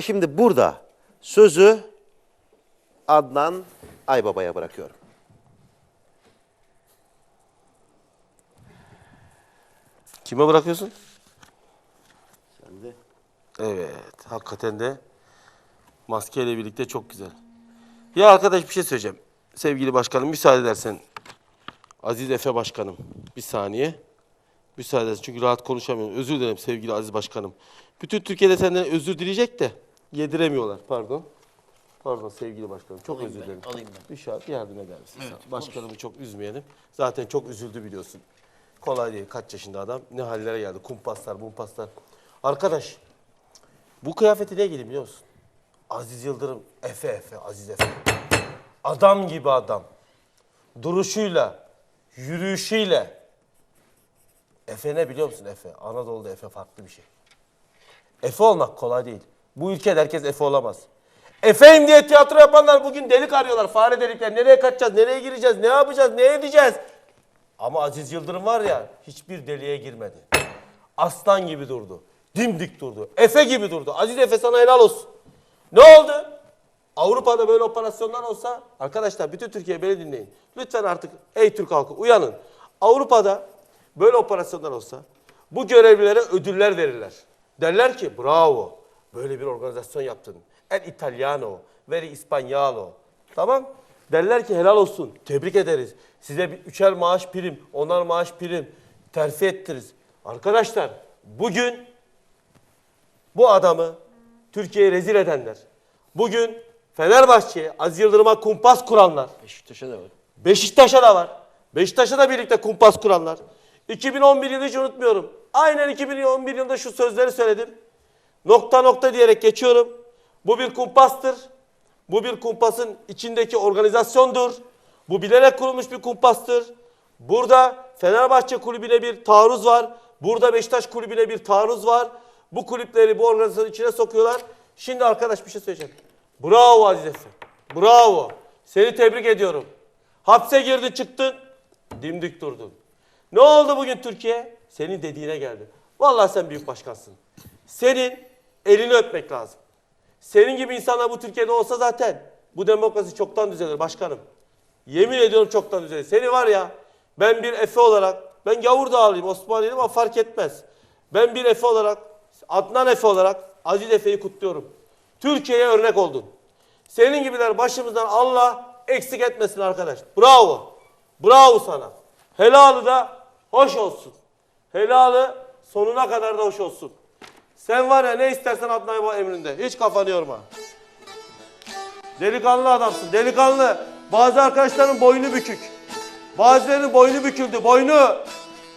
Ve şimdi burada sözü Adnan Aybaba'ya bırakıyorum. Kime bırakıyorsun? Sen de. Evet, hakikaten de maskeyle birlikte çok güzel. Ya arkadaş bir şey söyleyeceğim. Sevgili başkanım müsaade edersen. Aziz Efe başkanım bir saniye. Müsaade edersen çünkü rahat konuşamıyorum. Özür dilerim sevgili Aziz başkanım. Bütün Türkiye'de senden özür dileyecek de yediremiyorlar. Pardon. Pardon sevgili başkanım. Çok özür dilerim. alayım ben. Bir şart yardım eder misin? Başkanımı çok üzmeyelim. Zaten çok üzüldü biliyorsun. Kolay değil. Kaç yaşında adam. Ne hallere geldi. Kumpaslar, mumpaslar. Arkadaş bu kıyafeti ne giydi biliyor musun? Aziz Yıldırım, Efe Efe, Aziz Efe. Adam gibi adam. Duruşuyla, yürüyüşüyle. Efe ne biliyor musun Efe? Anadolu'da Efe farklı bir şey. Efe olmak kolay değil. Bu ülkede herkes Efe olamaz. Efeyim diye tiyatro yapanlar bugün delik arıyorlar. Fare delikler. Nereye kaçacağız, nereye gireceğiz, ne yapacağız, ne edeceğiz? Ama Aziz Yıldırım var ya hiçbir deliğe girmedi. Aslan gibi durdu. Dimdik durdu. Efe gibi durdu. Aziz Efe sana helal olsun. Ne oldu? Avrupa'da böyle operasyonlar olsa arkadaşlar bütün Türkiye beni dinleyin. Lütfen artık ey Türk halkı uyanın. Avrupa'da böyle operasyonlar olsa bu görevlilere ödüller verirler. Derler ki bravo böyle bir organizasyon yaptın. El Italiano, veri İspanyolo. Tamam. Derler ki helal olsun. Tebrik ederiz. Size bir üçer maaş prim, onar maaş prim terfi ettiririz. Arkadaşlar bugün bu adamı Türkiye'ye rezil edenler. Bugün Fenerbahçe'ye Aziz Yıldırım'a kumpas kuranlar. Beşiktaş'a da var. Beşiktaş'a da var. Beşiktaş'a da birlikte kumpas kuranlar. 2011 yılı hiç unutmuyorum. Aynen 2011 yılında şu sözleri söyledim. Nokta nokta diyerek geçiyorum. Bu bir kumpastır. Bu bir kumpasın içindeki organizasyondur. Bu bilerek kurulmuş bir kumpastır. Burada Fenerbahçe kulübüne bir taarruz var. Burada Beşiktaş kulübüne bir taarruz var. Bu kulüpleri bu organizasyonun içine sokuyorlar. Şimdi arkadaş bir şey söyleyeceğim. Bravo Aziz Efe. Bravo. Seni tebrik ediyorum. Hapse girdin çıktın. Dimdik durdun. Ne oldu bugün Türkiye? Senin dediğine geldi. Vallahi sen büyük başkansın. Senin elini öpmek lazım. Senin gibi insanlar bu Türkiye'de olsa zaten bu demokrasi çoktan düzelir başkanım. Yemin ediyorum çoktan düzelir. Seni var ya ben bir Efe olarak ben Gavur Dağlıyım Osmanlıyım ama fark etmez. Ben bir Efe olarak Adnan Efe olarak Aziz Efe'yi kutluyorum. Türkiye'ye örnek oldun. Senin gibiler başımızdan Allah eksik etmesin arkadaş. Bravo. Bravo sana. Helalı da hoş olsun. Helalı sonuna kadar da hoş olsun. Sen var ya ne istersen Adnan Baba emrinde. Hiç kafanı yorma. Delikanlı adamsın. Delikanlı. Bazı arkadaşların boynu bükük. Bazılarının boynu büküldü. Boynu.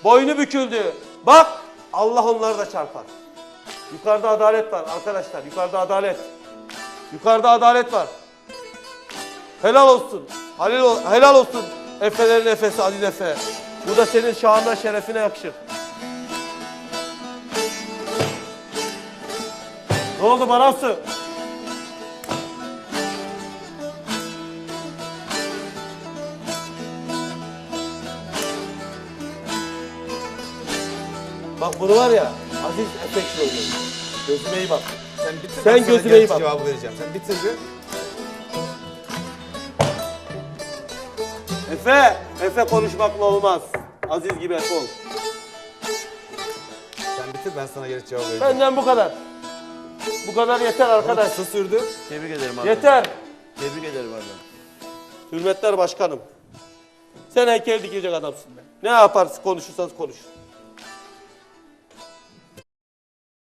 Boynu büküldü. Bak Allah onları da çarpar. Yukarıda adalet var arkadaşlar. Yukarıda adalet. Yukarıda adalet var. Helal olsun. Halil, helal olsun. Efelerin efesi Aziz Efe. Bu da senin şahına şerefine yakışır. Ne oldu Baransı? Bak bunu var ya Aziz Efek'le oynuyor. Gözüme iyi bak. Sen bitir. Sen ben sana gözüme iyi bak. Cevabı vereceğim. Sen bitir bir. Efe, Efe konuşmakla olmaz. Aziz gibi Efe ol. Sen bitir ben sana gerekli cevabı vereceğim. Benden bu kadar. Bu kadar yeter arkadaş. Kısa sürdü. Tebrik ederim abi. Yeter. Tebrik ederim abi. Hürmetler başkanım. Sen heykel dikecek adamsın be. Ne yaparsın konuşursanız konuş.